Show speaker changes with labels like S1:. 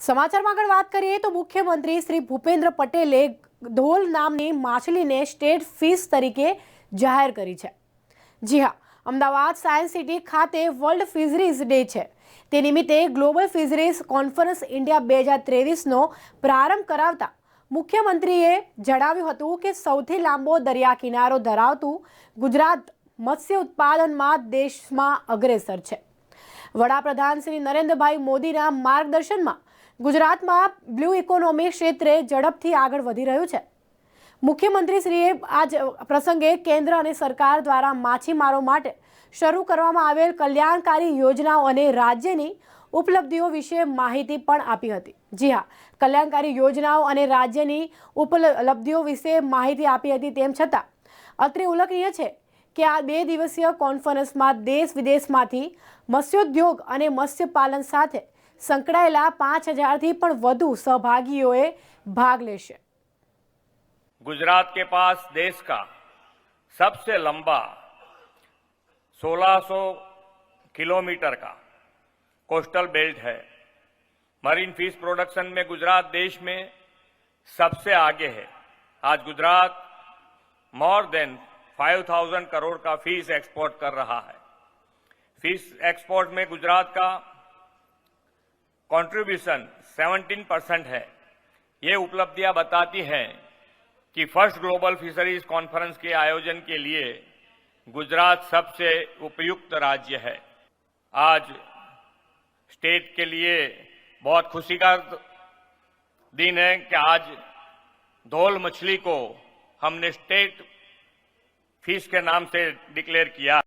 S1: સમાચારમાં આગળ વાત કરીએ તો મુખ્યમંત્રી શ્રી ભૂપેન્દ્ર પટેલે ધોલ નામની માછલીને સ્ટેટ ફિશ તરીકે જાહેર કરી છે. જી હા, અમદાવાદ સાયન્સ સિટી ખાતે વર્લ્ડ ફિઝરીઝ ડે છે. તે નિમિત્તે ગ્લોબલ ફિઝરીઝ કોન્ફરન્સ ઇન્ડિયા બે હજાર ત્રેવીસનો પ્રારંભ કરાવતા મુખ્યમંત્રીએ જણાવ્યું હતું કે સૌથી લાંબો દરિયા કિનારો ધરાવતું ગુજરાત મત્સ્ય ઉત્પાદનમાં દેશમાં અગ્રેસર છે. વડાપ્રધાન શ્રી નરેન્દ્રભાઈ મોદીના માર્ગદર્શનમાં ગુજરાતમાં બ્લુ ઇકોનોમી ક્ષેત્રે ઝડપથી આગળ વધી રહ્યું છે. મુખ્યમંત્રીશ્રીએ આજ પ્રસંગે કેન્દ્ર અને સરકાર દ્વારા માછીમારો માટે શરૂ કરવામાં આવેલ કલ્યાણકારી યોજનાઓ અને રાજ્યની ઉપલબ્ધિઓ વિશે માહિતી પણ આપી હતી. જી હા, કલ્યાણકારી યોજનાઓ અને રાજ્યની ઉપલબ્ધિઓ વિશે માહિતી આપી હતી તેમ છતાં, અત્રે ઉલ્લેખનીય છે કે આ બે દિવસીય કોન્ફરન્સમાં દેશ વિદેશમાંથી મત્સ્યોદ્યોગ અને મત્સ્યપાલન સાથે સંકળાયેલા પાંચ હજારથી પણ વધુ સહભાગીઓએ ભાગ લેશે
S2: गुजरात के पास देश का सबसे लंबा 1600 किलोमीटर का कोस्टल बेल्ट है मरीन फिश प्रोडक्शन में गुजरात देश में सबसे आगे है आज गुजरात मोर देन 5000 करोड़ का फिश एक्सपोर्ट कर रहा है फिश एक्सपोर्ट में गुजरात का कंट्रीब्यूशन 17 परसेंट है। ये उपलब्धियाँ बताती हैं कि फ़र्स्ट ग्लोबल फिशरीज कॉन्फ्रेंस के आयोजन के लिए गुजरात सबसे उपयुक्त राज्य है। आज स्टेट के लिए बहुत खुशी का दिन है कि आज धोल मछली को हमने स्टेट फ़िश के नाम से डिक्लेयर किया।